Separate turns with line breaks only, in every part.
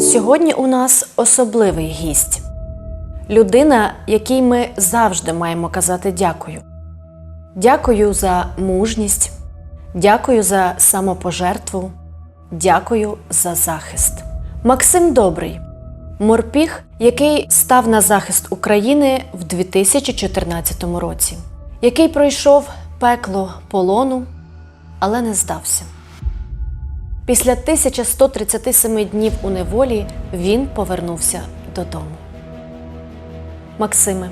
Сьогодні у нас особливий гість. Людина, якій ми завжди маємо казати дякую. Дякую за мужність, дякую за самопожертву, дякую за захист. Максим Добрий, морпіг, який став на захист України в 2014 році, який пройшов пекло полону, але не здався. Після 1137 днів у неволі він повернувся додому. Максиме,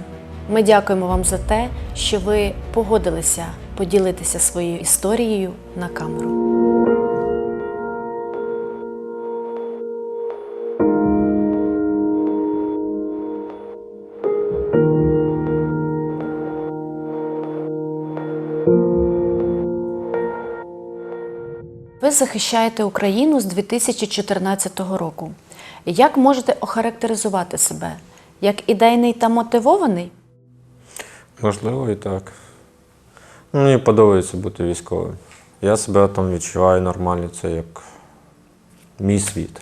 ми дякуємо вам за те, що ви погодилися поділитися своєю історією на камеру. Захищаєте Україну з 2014 року. Як можете охарактеризувати себе? Як ідейний та мотивований?
Можливо, і так. Мені подобається бути військовим. Я себе там відчуваю нормально, це як мій світ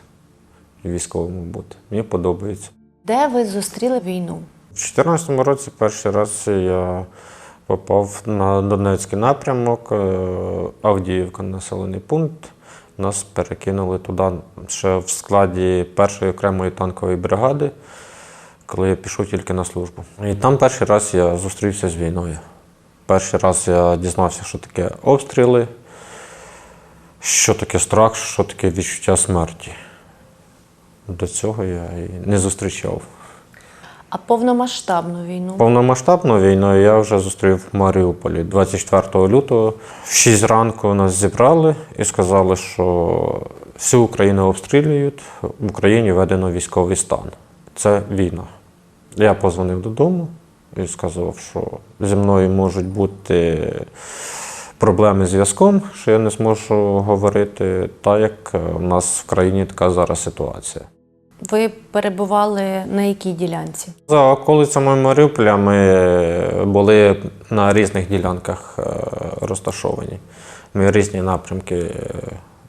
військовому бути. Мені подобається.
Де ви зустріли війну?
У 2014 році перший раз я попав на Донецький напрямок, е, Авдіївка, населений пункт. Нас перекинули туди ще в складі першої окремої танкової бригади, коли я пішов тільки на службу. І там перший раз я зустрівся з війною. Перший раз я дізнався, що таке обстріли, що таке страх, що таке відчуття смерті. До цього я і не зустрічав.
А повномасштабну війну?
Повномасштабну війну я вже зустрів в Маріуполі 24 лютого. В 6 ранку нас зібрали і сказали, що всю Україну обстрілюють, в Україні введено військовий стан. Це війна. Я позвонив додому і сказав, що зі мною можуть бути проблеми з зв'язком, що я не зможу говорити, так як у нас в країні така зараз ситуація.
Ви перебували на якій ділянці?
За околицями Маріуполя ми були на різних ділянках е, розташовані. Ми різні напрямки е,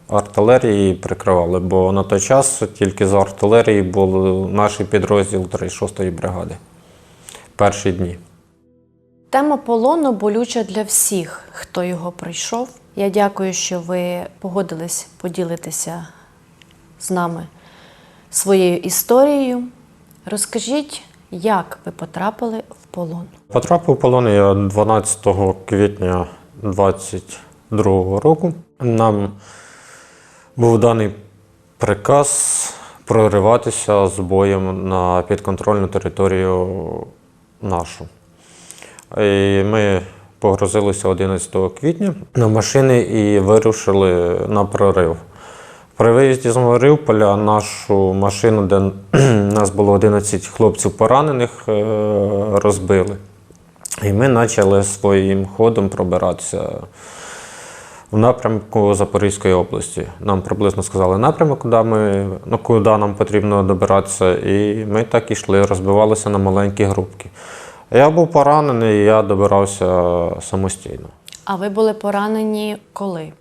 артилерії прикривали, бо на той час тільки з артилерії був наш підрозділ 36-ї бригади. Перші дні.
Тема полону болюча для всіх, хто його пройшов. Я дякую, що ви погодились поділитися з нами своєю історією. Розкажіть, як ви потрапили в полон?
Потрапив в полон я 12 квітня 22 року. Нам був даний приказ прориватися з боєм на підконтрольну територію нашу. І ми погрузилися 11 квітня на машини і вирушили на прорив. При виїзді з Маріуполя нашу машину, де нас було 11 хлопців поранених, е, розбили. І ми почали своїм ходом пробиратися в напрямку Запорізької області. Нам приблизно сказали напрямок, куди, ми, ну, куди нам потрібно добиратися. І ми так і йшли, розбивалися на маленькі групки. Я був поранений, я добирався самостійно.
А ви були поранені коли?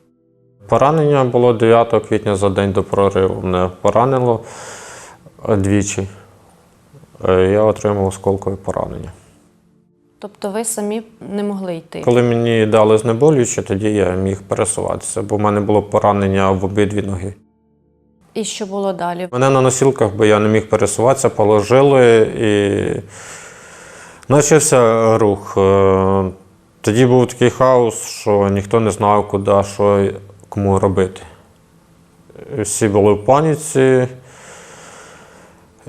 Поранення було 9 квітня за день до прориву. Мене поранило двічі. Е, Я отримав осколкове поранення.
Тобто ви самі не могли йти?
Коли мені дали знеболююче, тоді я міг пересуватися, бо в мене було поранення в обидві ноги.
І що було далі?
Мене на носілках, бо я не міг пересуватися, положили і почався рух. Е, Тоді був такий хаос, що ніхто не знав, куди, що кому робити. Всі були в паніці.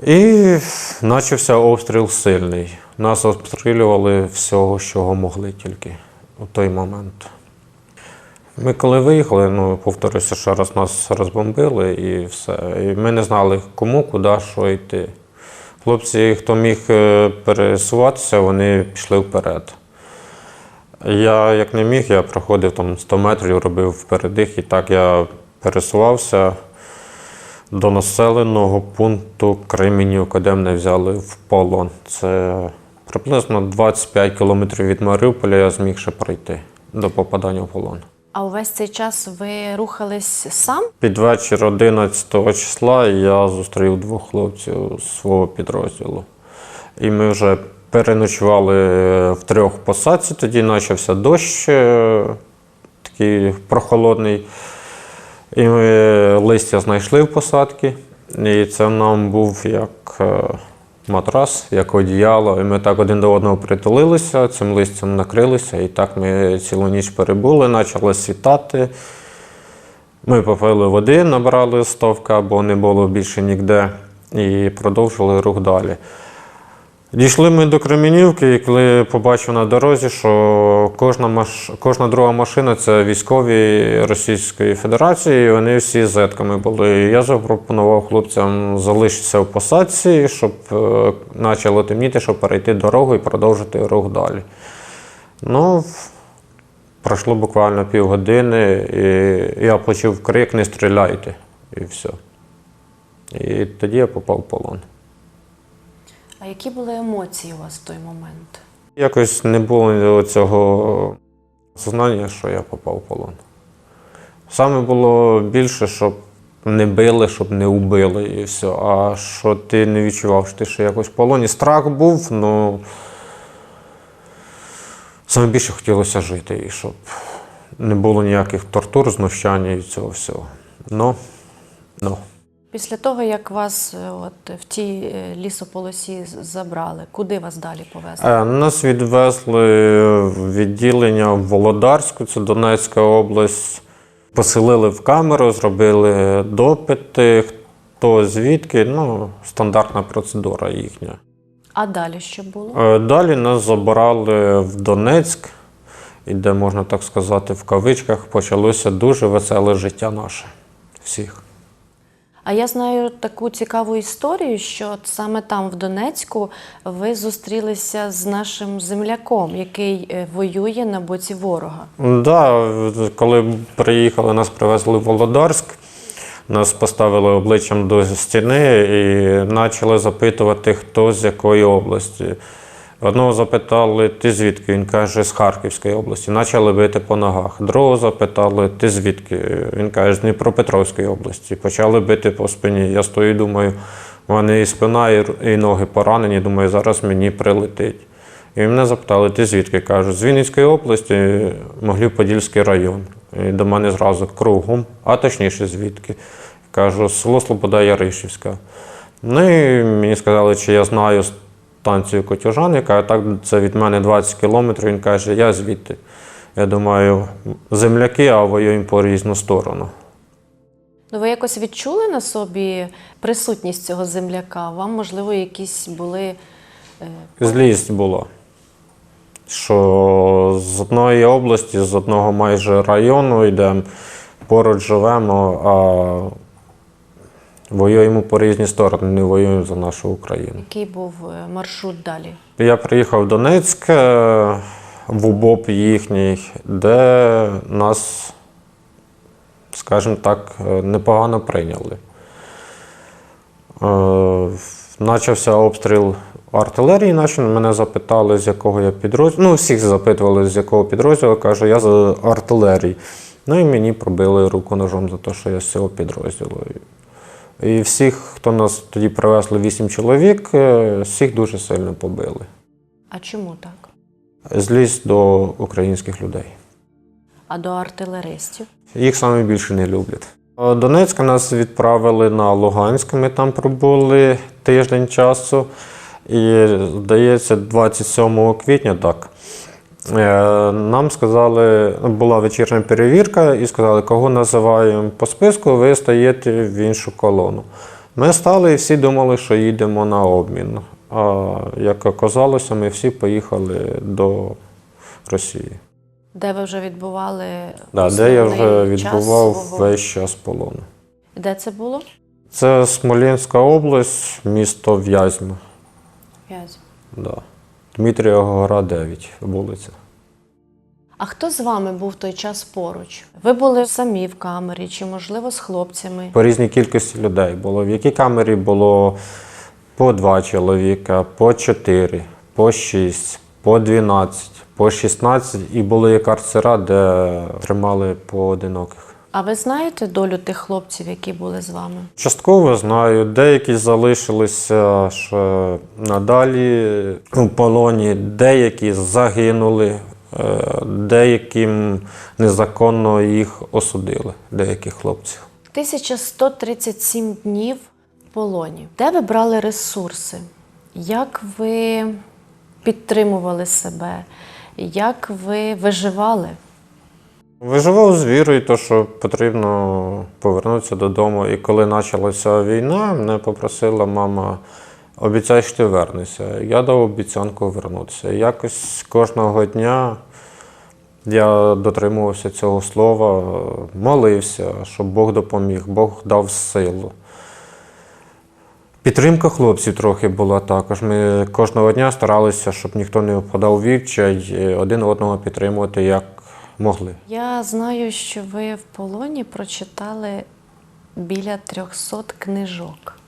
І почався обстріл сильний. Нас обстрілювали всього, що могли тільки у той момент. Ми коли виїхали, ну, повторюся, ще раз нас розбомбили і все. І ми не знали, кому, куди, що йти. Хлопці, хто міг е, пересуватися, вони пішли вперед. Я як не міг, я проходив там 100 метрів, робив впередих, і так я пересувався до населеного пункту Кременівка, де мене взяли в полон. Це приблизно 25 кілометрів від Маріуполя я зміг ще пройти до попадання в полон.
А увесь цей час ви рухались сам?
Під вечір 11 числа я зустрів двох хлопців з свого підрозділу. І ми вже переночували в трьох посадці. Тоді почався дощ е, такий прохолодний. І ми листя знайшли в посадці. І це нам був як е, матрас, як одіяло. І ми так один до одного притулилися, цим листям накрилися. І так ми цілу ніч перебули, почало світати. Ми попили води, набрали стовка, бо не було більше ніде, і продовжили рух далі. Дійшли ми до Кремінівки, і коли побачив на дорозі, що кожна, маш... кожна друга машина це військові Російської Федерації, і вони всі зетками були. І я запропонував хлопцям залишитися в посадці, щоб е, почало темніти, щоб перейти дорогу і продовжити рух далі. Ну, Пройшло буквально півгодини, і я почув крик не стріляйте. І все. І тоді я попав в полон.
А які були емоції у вас в той момент?
Якось не було цього сознання, що я попав в полон. Саме було більше, щоб не били, щоб не убили і все. А що ти не відчував, що ти ще якось в полоні. Страх був, ну саме більше хотілося жити, і щоб не було ніяких тортур, знущань і цього всього. Ну, ну.
Після того, як вас е, от, в тій е, лісополосі забрали, куди вас далі повезли?
Е, Нас відвезли в відділення в Володарську, це Донецька область. Поселили в камеру, зробили допити, хто звідки, ну, стандартна процедура їхня.
А далі що було?
Е, Далі нас забирали в Донецьк, і де, можна так сказати, в кавичках почалося дуже веселе життя наше всіх.
А я знаю таку цікаву історію, що саме там, в Донецьку, ви зустрілися з нашим земляком, який е, воює на боці ворога.
Да, коли приїхали, нас привезли в Володарськ, нас поставили обличчям до стіни і почали запитувати, хто з якої області. Одного запитали, ти звідки? Він каже, з Харківської області. Почали бити по ногах. Другого запитали, ти звідки? Він каже, з Дніпропетровської області. Почали бити по спині. Я стою і думаю, у мене і спина, і ноги поранені. Думаю, зараз мені прилетить. І мене запитали, ти звідки? Кажу, з Вінницької області, Могилів-Подільський район. І до мене зразу кругом, а точніше звідки. Кажу, село Слобода Яришівська. Ну і мені сказали, чи я знаю станцію Котюжан, яка так це від мене 20 кілометрів. Він каже, я звідти. Я думаю, земляки, а воюємо по різну сторону.
Ну, ви якось відчули на собі присутність цього земляка? Вам, можливо, якісь були. е,
Злість була. Що з одної області, з одного майже району йдемо, поруч живемо, а воюємо по різні сторони, не воюємо за нашу Україну.
Який був е, маршрут далі?
Я приїхав в Донецьк е, в УБОП їхній, де нас, скажімо так, е, непогано прийняли. Почався обстріл артилерії, наші мене запитали, з якого я підрозділу. Ну, всіх запитували, з якого підрозділу. Кажу, я з артилерії. Ну і мені пробили руку ножом за те, що я з цього підрозділу. І всіх, хто нас тоді привезли, вісім чоловік, е, всіх дуже сильно побили.
А чому так?
Злість до українських людей.
А до артилеристів?
Їх саме більше не люблять. Е, Донецька нас відправили на Луганськ. Ми там пробули тиждень часу. І, здається, 27 квітня так. Е, Нам сказали, була вечірня перевірка, і сказали, кого називаємо по списку, ви стаєте в іншу колону. Ми стали і всі думали, що їдемо на обмін. А як оказалося, ми всі поїхали до Росії.
Де ви вже відбували
Да, де я вже відбував
свого-
весь час полону.
Де це було?
Це Смолінська область, місто В'язьме.
В'язь.
Да. Дмитрія Гора, 9, вулиця.
А хто з вами був в той час поруч? Ви були самі в камері, чи можливо з хлопцями?
По різній кількості людей було. В якій камері було по два чоловіка, по чотири, по шість, по 12, по 16, і були карцера, де тримали поодиноких.
А ви знаєте долю тих хлопців, які були з вами?
Частково знаю, деякі залишилися ще надалі у полоні, деякі загинули, е, деяким незаконно їх осудили, деяких хлопців.
1137 днів в полоні. Де ви брали ресурси? Як ви підтримували себе? Як ви виживали?
Виживав з вірою, то, що потрібно повернутися додому. І коли почалася війна, мене попросила мама, обіцяй, що ти вернешся. Я дав обіцянку вернутися. Якось кожного дня я дотримувався цього слова, молився, щоб Бог допоміг, Бог дав силу. Підтримка хлопців трохи була також. Ми кожного дня старалися, щоб ніхто не впадав у відчай, один одного підтримувати як могли.
Я знаю, що ви в полоні прочитали біля 300 книжок.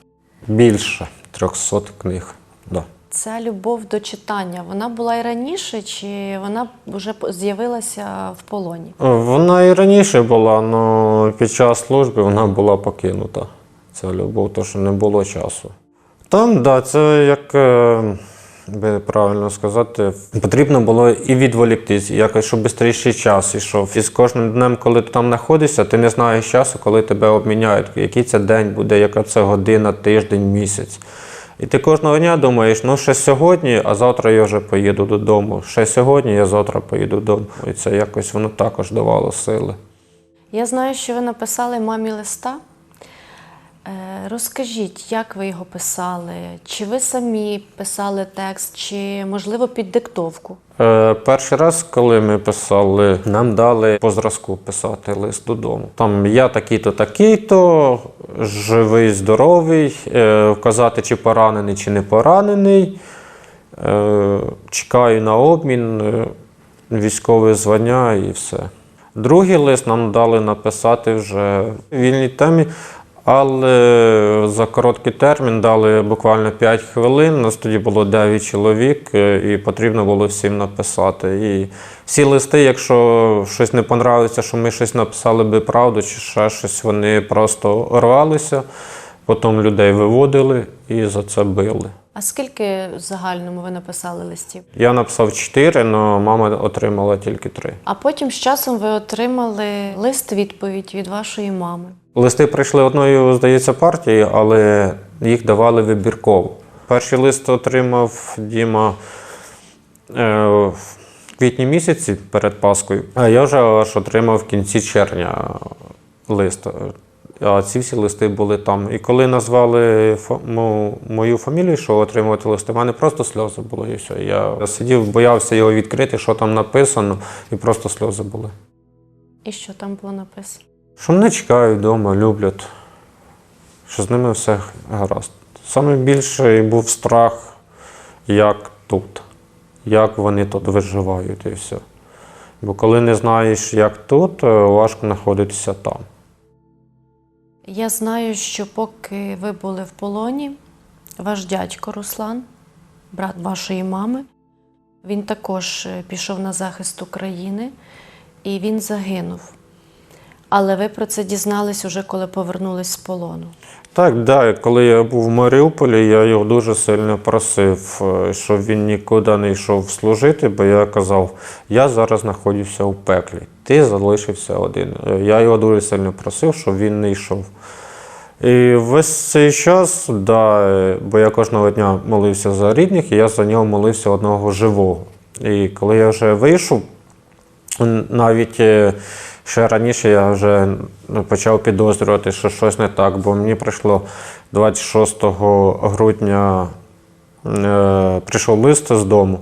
Більше 300 книг. Да.
Ця любов до читання, вона була і раніше, чи вона вже з'явилася в полоні?
Вона і раніше була, але під час служби вона була покинута. Ця любов, то що не було часу. Там, так, да, це як е, би правильно сказати, потрібно було і відволіктись, і якось, щоб швидший час ішов. І з кожним днем, коли ти там знаходишся, ти не знаєш часу, коли тебе обміняють, який це день буде, яка це година, тиждень, місяць. І ти кожного дня думаєш, ну ще сьогодні, а завтра я вже поїду додому. Ще сьогодні, я завтра поїду додому. І це якось воно також давало сили.
Я знаю, що ви написали мамі листа. Е, Розкажіть, як ви його писали? Чи ви самі писали текст, чи можливо під диктовку?
Е, перший раз, коли ми писали, нам дали по зразку писати лист додому. Там я такий-то, такий-то, живий, здоровий, е, вказати, чи поранений, чи не поранений. Чекаю на обмін, військове звання і все. Другий лист нам дали написати вже в вільній темі, але за короткий термін дали буквально 5 хвилин. Нас тоді було 9 чоловік, е, і потрібно було всім написати. І всі листи, якщо щось не понравиться, що ми щось написали би правду чи ще щось, вони просто рвалися, потім людей виводили і за це били.
А скільки в загальному ви написали листів?
Я написав 4, але мама отримала тільки 3.
А потім з часом ви отримали лист-відповідь від вашої мами.
Листи прийшли одною, здається, партії, але їх давали вибірково. Перший лист отримав Діма е, в квітні місяці перед Паскою, а я вже аж отримав в кінці червня лист. А ці всі листи були там. І коли назвали мою фамілію, що отримувати листи, в мене просто сльози були і все. Я сидів, боявся його відкрити, що там написано, і просто сльози були.
І що там було написано?
Що мене чекають вдома, люблять, що з ними все гаразд. Саме більший був страх, як тут, як вони тут виживають і все. Бо коли не знаєш, як тут, е, важко знаходитися там.
Я знаю, що поки ви були в полоні, ваш дядько Руслан, брат вашої мами, він також е, пішов на захист України і він загинув. Але ви про це дізнались уже, коли повернулись з полону.
Так, да, коли я був в Маріуполі, я його дуже сильно просив, е, щоб він нікуди не йшов служити, бо я казав, я зараз знаходжуся у пеклі, ти залишився один. Е, Я його дуже сильно просив, щоб він не йшов. І весь цей час, да, е, бо я кожного дня молився за рідних, і я за нього молився одного живого. І коли я вже вийшов, навіть ще раніше я вже ну, почав підозрювати, що щось не так, бо мені прийшло 26 грудня е, прийшов лист з дому,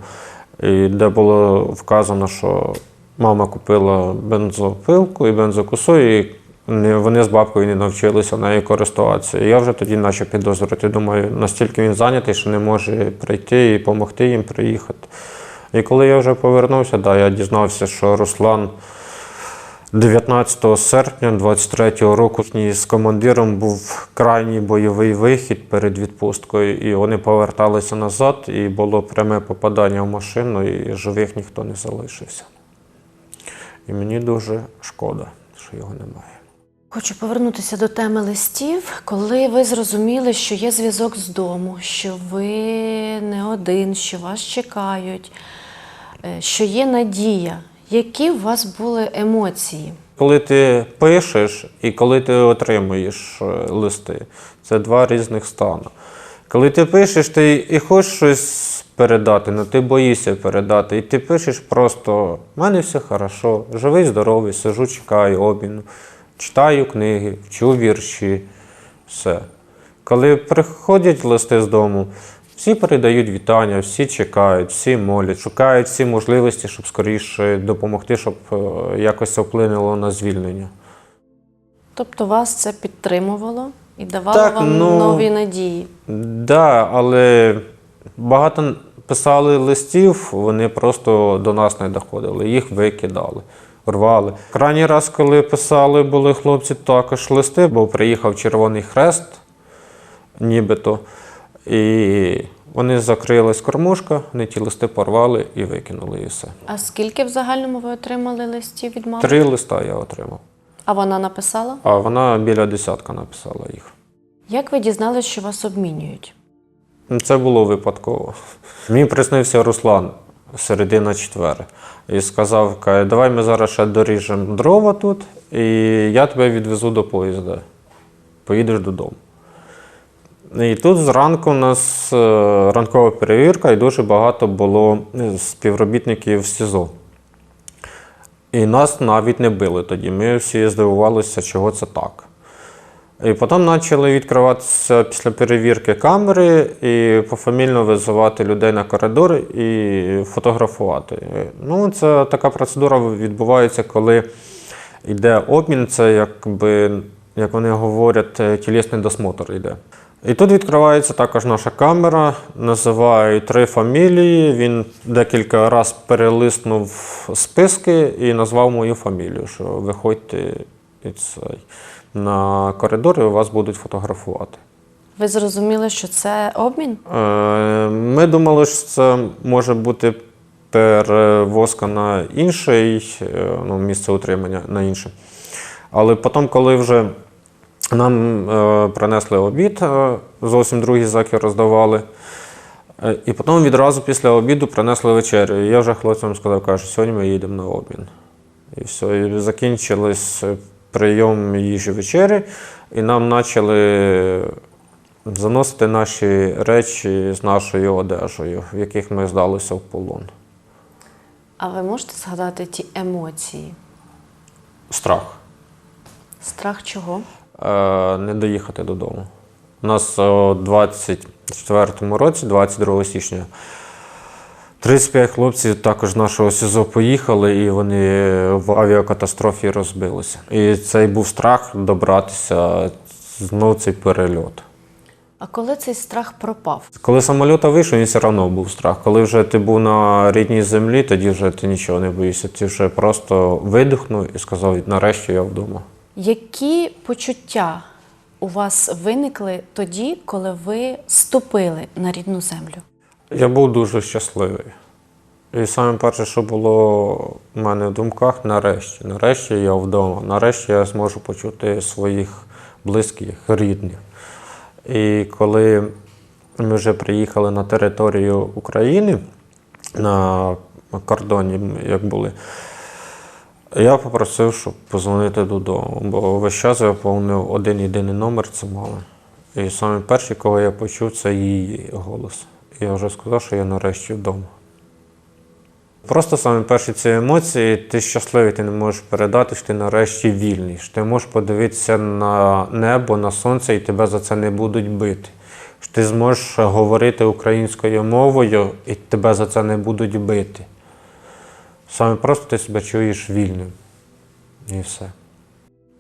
і де було вказано, що мама купила бензопилку і бензокосу, і вони з бабкою не навчилися нею користуватися. І я вже тоді почав підозрювати. Думаю, настільки він зайнятий, що не може прийти і допомогти їм приїхати. І коли я вже повернувся, да, я дізнався, що Руслан 19 серпня 23-го року з командиром був крайній бойовий вихід перед відпусткою, і вони поверталися назад, і було пряме попадання в машину, і живих ніхто не залишився. І мені дуже шкода, що його немає.
Хочу повернутися до теми листів. Коли ви зрозуміли, що є зв'язок з дому, що ви не один, що вас чекають, е, що є надія, які у вас були емоції?
Коли ти пишеш і коли ти отримуєш е, листи, це два різних стани. Коли ти пишеш, ти і хочеш щось передати, але ти боїшся передати. І ти пишеш просто: в мене все хорошо, живий, здоровий, сижу, чекаю обміну, читаю книги, вчу вірші, все. Коли приходять листи з дому, всі передають вітання, всі чекають, всі молять, шукають всі можливості, щоб скоріше допомогти, щоб е, якось це вплинуло на звільнення.
Тобто вас це підтримувало і давало
Так,
вам
ну,
нові надії.
Да, але багато писали листів, вони просто до нас не доходили, їх викидали, рвали. Крайній раз, коли писали, були хлопці також листи, бо приїхав Червоний Хрест, нібито. І вони закрилась кормушка, вони ті листи порвали і викинули і все.
А скільки в загальному ви отримали листів від мами?
Три листа я отримав.
А вона написала?
А вона біля десятка написала їх.
Як ви дізналися, що вас обмінюють?
Це було випадково. Мені приснився Руслан середина четвер. І сказав: каже, давай ми зараз ще доріжемо дрова тут, і я тебе відвезу до поїзда. Поїдеш додому. І тут зранку у нас е, ранкова перевірка, і дуже багато було е, співробітників СІЗО. І нас навіть не били тоді. Ми всі здивувалися, чого це так. І потім почали відкриватися після перевірки камери і пофамільно визивати людей на коридор і фотографувати. Ну, це така процедура відбувається, коли йде обмін, це якби, як вони говорять, е, тілесний досмотр йде. І тут відкривається також наша камера, називають три фамілії. Він декілька разів перелиснув списки і назвав мою фамілію, що виходьте на коридор і вас будуть фотографувати.
Ви зрозуміли, що це обмін?
Е, Ми думали, що це може бути перевозка на інший е, ну, місце утримання на інше. Але потім, коли вже нам е, принесли обід, е, зовсім другий заки роздавали. Е, І потім відразу після обіду принесли вечерю. І я вже хлопцям сказав, кажу, сьогодні ми їдемо на обмін. І все, і закінчились прийом їжі вечері, і нам почали заносити наші речі з нашою одежею, в яких ми здалися в полон.
А ви можете згадати ті емоції?
Страх.
Страх чого?
Е, не доїхати додому. У нас у 24-му році, 22 січня, 35 хлопців також нашого СІЗО поїхали, і вони в авіакатастрофі розбилися. І цей був страх добратися знову цей перельот.
А коли цей страх пропав?
Коли самоліт вийшов, він все одно був страх. Коли вже ти був на рідній землі, тоді вже ти нічого не боїшся. Ти вже просто видихнув і сказав, нарешті я вдома.
Які почуття у вас виникли тоді, коли ви ступили на рідну землю?
Я був дуже щасливий. І саме перше, що було в мене в думках, нарешті. Нарешті я вдома. Нарешті я зможу почути своїх близьких, рідних. І коли ми вже приїхали на територію України, на кордоні, як були, я попросив, щоб позвонити додому, бо весь час я повнив один єдиний номер це мама. І саме перший, кого я почув, це її голос. Я вже сказав, що я нарешті вдома. Просто саме перші ці емоції, ти щасливий, ти не можеш передати, що ти нарешті вільний. Що ти можеш подивитися на небо, на сонце, і тебе за це не будуть бити. Що ти зможеш говорити українською мовою, і тебе за це не будуть бити. Саме просто ти себе чуєш вільним. І все.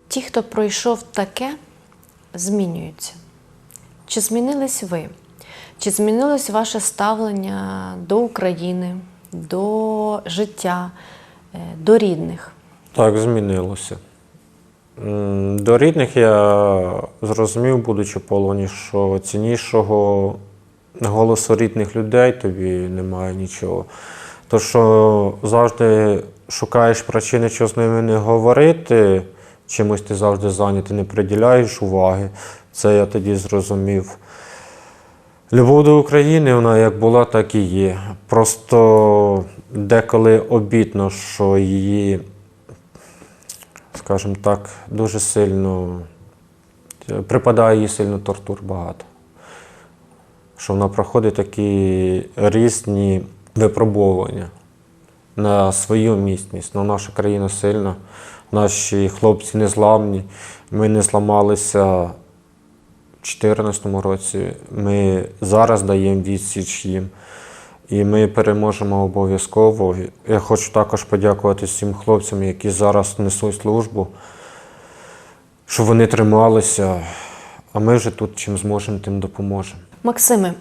Ті, хто пройшов таке, змінюються. Чи змінились ви? Чи змінилось ваше ставлення до України, до життя, е, до рідних?
Так, змінилося. До рідних я зрозумів, будучи полоні, що ціннішого голосу рідних людей тобі немає нічого. То, що завжди шукаєш причини, що з ними не говорити, чимось ти завжди зайнятий, не приділяєш уваги. Це я тоді зрозумів. Любов до України, вона як була, так і є. Просто деколи обідно, що її, скажімо так, дуже сильно припадає їй сильно тортур багато. Що вона проходить такі різні випробовування на свою міцність. Ну, наша країна сильна, наші хлопці незламні. Ми не зламалися в 2014 році. Ми зараз даємо відсіч їм. І ми переможемо обов'язково. Я хочу також подякувати всім хлопцям, які зараз несуть службу, щоб вони трималися, а ми вже тут чим зможемо, тим допоможемо.
Максиме,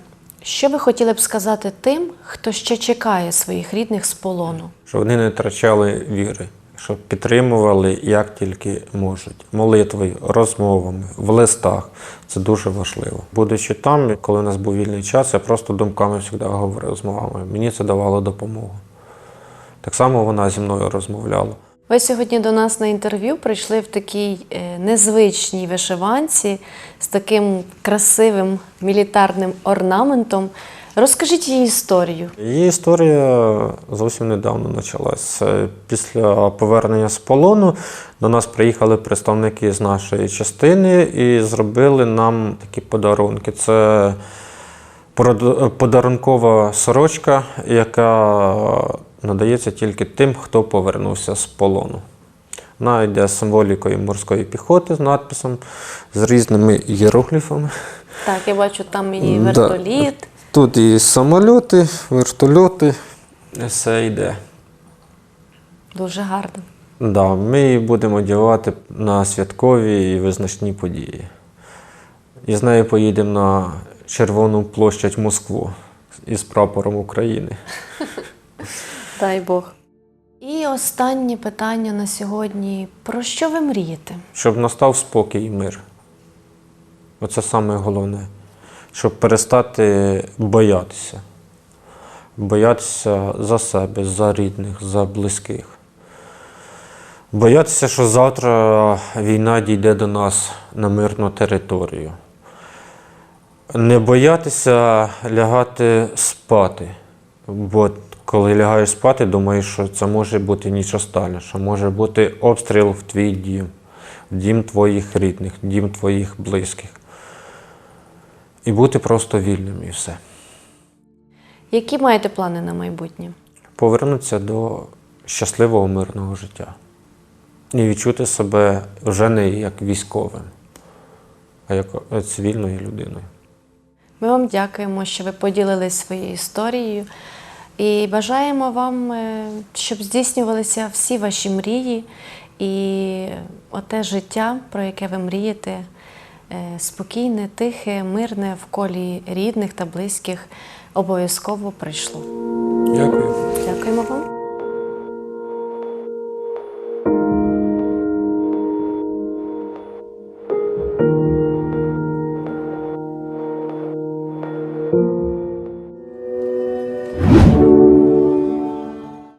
що ви хотіли б сказати тим, хто ще чекає своїх рідних з полону?
щоб вони не втрачали віри, щоб підтримували як тільки можуть. Молитвою, розмовами, в листах. Це дуже важливо. Будучи там, коли у нас був вільний час, я просто думками завжди говорив з мамою. Мені це давало допомогу. Так само вона зі мною розмовляла.
Ви сьогодні до нас на інтерв'ю прийшли в такій е, незвичній вишиванці з таким красивим мілітарним орнаментом. Розкажіть її історію.
Її історія зовсім недавно почалася. Після повернення з полону до нас приїхали представники з нашої частини і зробили нам такі подарунки. Це подарункова сорочка, яка надається тільки тим, хто повернувся з полону. Вона йде з символікою морської піхоти з надписом, з різними ієрогліфами.
Так, я бачу там і
Да.
вертоліт.
Тут і самольоти, вертольоти. Все йде.
Дуже гарно.
Да, ми її будемо одягати на святкові і визначні події. І з нею поїдемо на Червону площадь Москву із прапором України.
Дай Бог. І останнє питання на сьогодні: про що ви мрієте?
Щоб настав спокій і мир. Оце саме головне. Щоб перестати боятися. Боятися за себе, за рідних, за близьких. Боятися, що завтра війна дійде до нас на мирну територію. Не боятися лягати спати. Бо коли лягаєш спати, думаєш, що це може бути ніч остання, що може бути обстріл в твій дім, в дім твоїх рідних, в дім твоїх близьких. І бути просто вільним і все.
Які маєте плани на майбутнє?
Повернутися до щасливого мирного життя. І відчути себе вже не як військовим, а як цивільною людиною.
Ми вам дякуємо, що ви поділились своєю історією. І бажаємо вам, е, щоб здійснювалися всі ваші мрії і оте життя, про яке ви мрієте, е, спокійне, тихе, мирне в колі рідних та близьких, обов'язково прийшло.
Дякую.
Дякуємо вам.